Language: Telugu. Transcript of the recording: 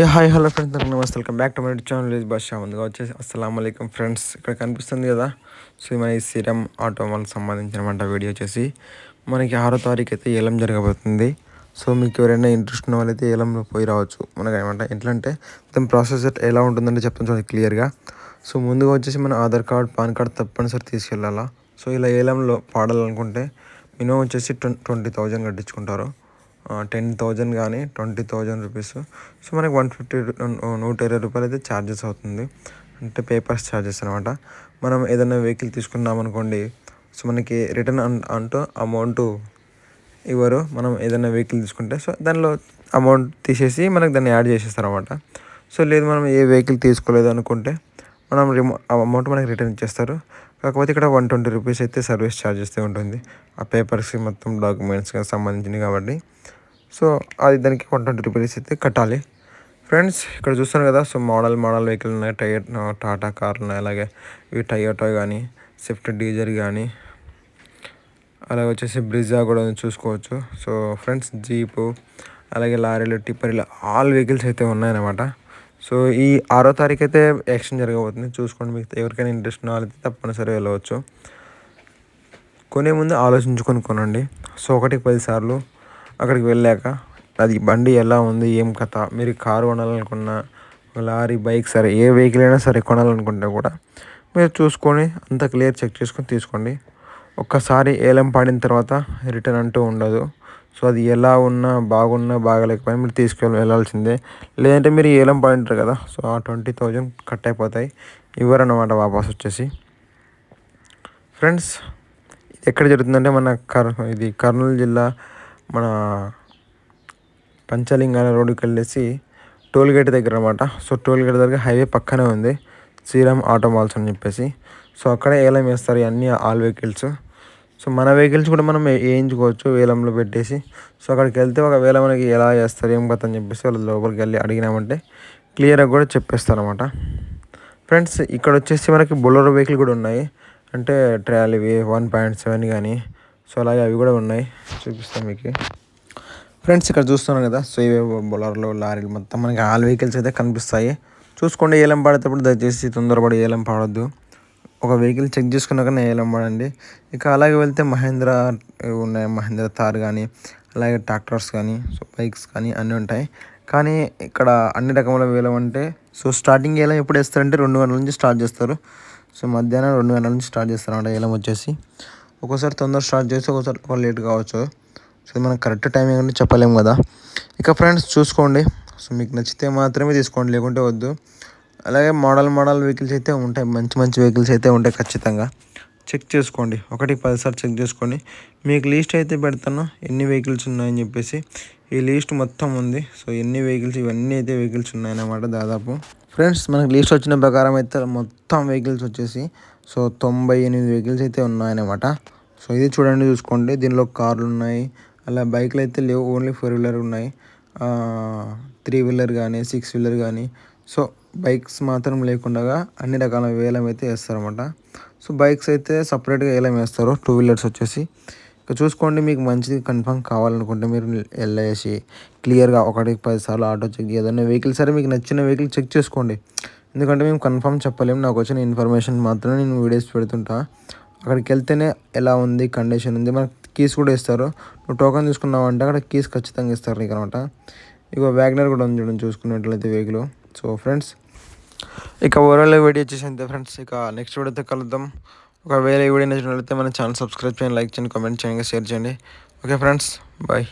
ఏ హాయ్ హలో ఫ్రెండ్స్ అందరికీ నమస్తే. Welcome back to my channel is Basha ముందుగా వచ్చేసి అస్సలం అయికం ఫ్రెండ్స్ ఇక్కడ కనిపిస్తుంది కదా సో మన ఈ సిరం ఆటో వాళ్ళకి సంబంధించిన వీడియో వచ్చేసి. మనకి ఆరో తారీఖు అయితే ఏలం జరగబోతుంది. సో మీకు ఎవరైనా ఇంట్రెస్ట్ ఉన్న వాళ్ళైతే ఏలంలో పోయి రావచ్చు. మనకి ఏమంటే ఎట్లా అంటే దాని ప్రాసెస్ ఎలా ఉంటుందంటే చెప్తాను చూడండి క్లియర్గా సో ముందుగా వచ్చేసి మన ఆధార్ కార్డ్ పాన్ కార్డ్ తప్పనిసరి తీసుకెళ్ళాలా? సో ఇలా ఏలంలో పాడాలనుకుంటే మినిమం వచ్చేసి ట్వంటీ థౌజండ్ కట్టించుకుంటారు. టెన్ థౌజండ్ కానీ ట్వంటీ థౌజండ్ రూపీస్ సో మనకి వన్ ఫిఫ్టీ నూట ఇరవై రూపాయలు అయితే ఛార్జెస్ అవుతుంది. అంటే పేపర్స్ ఛార్జెస్ అనమాట మనం ఏదైనా వెహికల్ తీసుకున్నాం అనుకోండి సో మనకి రిటర్న్ అంటూ అమౌంట్ ఇవ్వరు. మనం ఏదైనా వెహికల్ తీసుకుంటే సో దానిలో అమౌంట్ తీసేసి మనకి దాన్ని యాడ్ చేసేస్తారు అనమాట సో లేదు మనం ఏ వెహికల్ తీసుకోలేదు అనుకుంటే మనం రిమో అమౌంట్ మనకి రిటర్న్ ఇచ్చేస్తారు. కాకపోతే ఇక్కడ వన్ ట్వంటీ రూపీస్ అయితే సర్వీస్ ఛార్జెస్ ఉంటుంది. ఆ పేపర్స్కి మొత్తం డాక్యుమెంట్స్కి సంబంధించినవి కాబట్టి. సో అది దానికి వన్ ట్వంటీ రూపీస్ అయితే కట్టాలి. ఫ్రెండ్స్ ఇక్కడ చూస్తాను కదా సో మోడల్ మోడల్ వెహికల్ ఉన్నాయి. టైర్ టాటా కార్లు ఉన్నాయి. అలాగే ఇవి టయోటో కానీ స్విఫ్ట్ డీజర్ కానీ అలాగే వచ్చేసి బ్రిజా కూడా చూసుకోవచ్చు. సో ఫ్రెండ్స్ జీపు అలాగే లారీలు టిప్పర్ ఇలా ఆల్ వెహికల్స్ అయితే ఉన్నాయన్నమాట. సో ఈ ఆరో తారీఖు అయితే యాక్షన్ జరగబోతుంది. చూసుకోండి మీకు ఎవరికైనా ఇంట్రెస్ట్ ఉన్న వాళ్ళైతే తప్పనిసరి వెళ్ళవచ్చు. కొనే ముందు ఆలోచించుకొని కొనండి. సో ఒకటికి పదిసార్లు అక్కడికి వెళ్ళాక అది బండి ఎలా ఉంది ఏం కథ మీరు కారు కొనాలనుకున్నా లారీ బైక్ సరే ఏ వెహికల్ అయినా సరే కొనాలనుకుంటే కూడా మీరు చూసుకొని అంత క్లియర్ చెక్ చేసుకొని తీసుకోండి. ఒక్కసారి ఏలం పాడిన తర్వాత రిటర్న్ అంటూ ఉండదు. సో అది ఎలా ఉన్నా బాగున్నా బాగలేకపోయినా మీరు తీసుకెళ్ళి వెళ్ళాల్సిందే. లేదంటే మీరు ఏలం పాడింటారు కదా సో ఆ ట్వంటీ థౌజండ్ కట్ అయిపోతాయి. ఇవ్వరన్నమాట వాపస్ వచ్చేసి. ఫ్రెండ్స్ ఎక్కడ జరుగుతుందంటే మన కర్ ఇది కర్నూలు జిల్లా మన పంచలింగాల రోడ్డుకి వెళ్ళేసి టోల్గేట్ దగ్గర అనమాట సో టోల్గేట్ దగ్గర హైవే పక్కనే ఉంది. శ్రీరామ్ ఆటో మాల్స్ అని చెప్పేసి. సో అక్కడే ఏలం వేస్తారు అన్ని ఆల్ వెహికల్స్. సో మన వెహికల్స్ కూడా మనం వేయించుకోవచ్చు వేలంలో పెట్టేసి. సో అక్కడికి వెళ్తే ఒకవేళ మనకి ఎలా చేస్తారు ఏం కథ అని చెప్పేసి వాళ్ళు లోపలికి వెళ్ళి అడిగినామంటే క్లియర్గా కూడా చెప్పేస్తారు అనమాట ఫ్రెండ్స్ ఇక్కడ వచ్చేసి మనకి బొలరో వెహికల్ కూడా ఉన్నాయి. అంటే ట్రాలీ వన్ పాయింట్ సెవెన్ కానీ సో అలాగే అవి కూడా ఉన్నాయి. చూపిస్తాం మీకు. ఫ్రెండ్స్ ఇక్కడ చూస్తున్నాం కదా సో ఇవే బొలర్లు లారీలు మొత్తం మనకి ఆల్ వెహికల్స్ అయితే కనిపిస్తాయి. చూసుకోండి ఏలం పాడేటప్పుడు దయచేసి తొందరపడి ఏలం పాడొద్దు. ఒక వెహికల్ చెక్ చేసుకున్నాక ఏలం పాడండి ఇక అలాగే వెళ్తే మహేంద్ర ఉన్నాయి. మహేంద్ర థార్ కానీ అలాగే ట్రాక్టర్స్ కానీ సో బైక్స్ కానీ అన్నీ ఉంటాయి. కానీ ఇక్కడ అన్ని రకముల వేలం అంటే సో స్టార్టింగ్ ఏలం ఎప్పుడు వేస్తారంటే రెండు గంటల నుంచి స్టార్ట్ చేస్తారు. సో మధ్యాహ్నం రెండు గంటల నుంచి స్టార్ట్ చేస్తారు అన్నమాట ఏలం వచ్చేసి. ఒక్కోసారి తొందర స్టార్ట్ చేసి ఒకసారి లేట్ కావచ్చు. సో మనం కరెక్ట్ టైమింగ్ అంటే చెప్పలేము కదా. ఇక ఫ్రెండ్స్ చూసుకోండి. సో మీకు నచ్చితే మాత్రమే తీసుకోండి లేకుంటే వద్దు. అలాగే మోడల్ మోడల్ వెహికల్స్ అయితే ఉంటాయి. మంచి మంచి వెహికల్స్ అయితే ఉంటాయి ఖచ్చితంగా. చెక్ చేసుకోండి. ఒకటి పదిసార్లు చెక్ చేసుకోండి. మీకు లీస్ట్ అయితే పెడతాను. ఎన్ని వెహికల్స్ ఉన్నాయని చెప్పేసి. ఈ లీస్ట్ మొత్తం ఉంది. సో ఎన్ని వెహికల్స్ ఇవన్నీ అయితే వెహికల్స్ ఉన్నాయన్నమాట దాదాపు. ఫ్రెండ్స్ మనకి లీస్ట్ వచ్చిన ప్రకారం అయితే మొత్తం వెహికల్స్ వచ్చేసి సో తొంభై ఎనిమిది వెహికల్స్ అయితే ఉన్నాయన్నమాట. సో ఇది చూడండి చూసుకోండి. దీనిలో కార్లు ఉన్నాయి. అలా బైక్లు అయితే లేవు. ఓన్లీ ఫోర్ వీలర్ ఉన్నాయి. త్రీ వీలర్ కానీ సిక్స్ వీలర్ కానీ. సో బైక్స్ మాత్రం లేకుండా అన్ని రకాల వేలం అయితే వేస్తారన్నమాట. సో బైక్స్ అయితే సపరేట్గా వేలం వేస్తారు టూ వీలర్స్ వచ్చేసి. ఇక చూసుకోండి మీకు మంచిది కన్ఫర్మ్ కావాలనుకుంటే మీరు వెళ్ళేసి క్లియర్గా ఒకటికి పది సార్లు ఆటో చెక్ ఏదైనా వెహికల్ సరే మీకు నచ్చిన వెహికల్ చెక్ చేసుకోండి. ఎందుకంటే మేము కన్ఫర్మ్ చెప్పలేము నాకు వచ్చిన ఇన్ఫర్మేషన్ మాత్రమే నేను వీడియోస్ పెడుతుంటా. అక్కడికి వెళ్తేనే ఎలా ఉంది కండిషన్ ఉంది మనకు కీస్ కూడా ఇస్తారు. నువ్వు టోకన్ తీసుకున్నావంటే అక్కడ కీస్ ఖచ్చితంగా ఇస్తారు నీకు అనమాట ఇక వ్యాగ్నర్ కూడా ఉంది చూడండి చూసుకున్నట్లయితే వెహికల్. సో ఫ్రెండ్స్ ఇక ఓవరాల్ వీడియో వచ్చేసి అంతే ఫ్రెండ్స్ ఇక నెక్స్ట్ వీడియోతో కలుద్దాం. ఒకవేళ ఈ వీడియో నచ్చినట్లయితే మన ఛానల్ సబ్స్క్రైబ్ చేయండి లైక్ చేయండి కామెంట్ చేయండి షేర్ చేయండి. Okay friends bye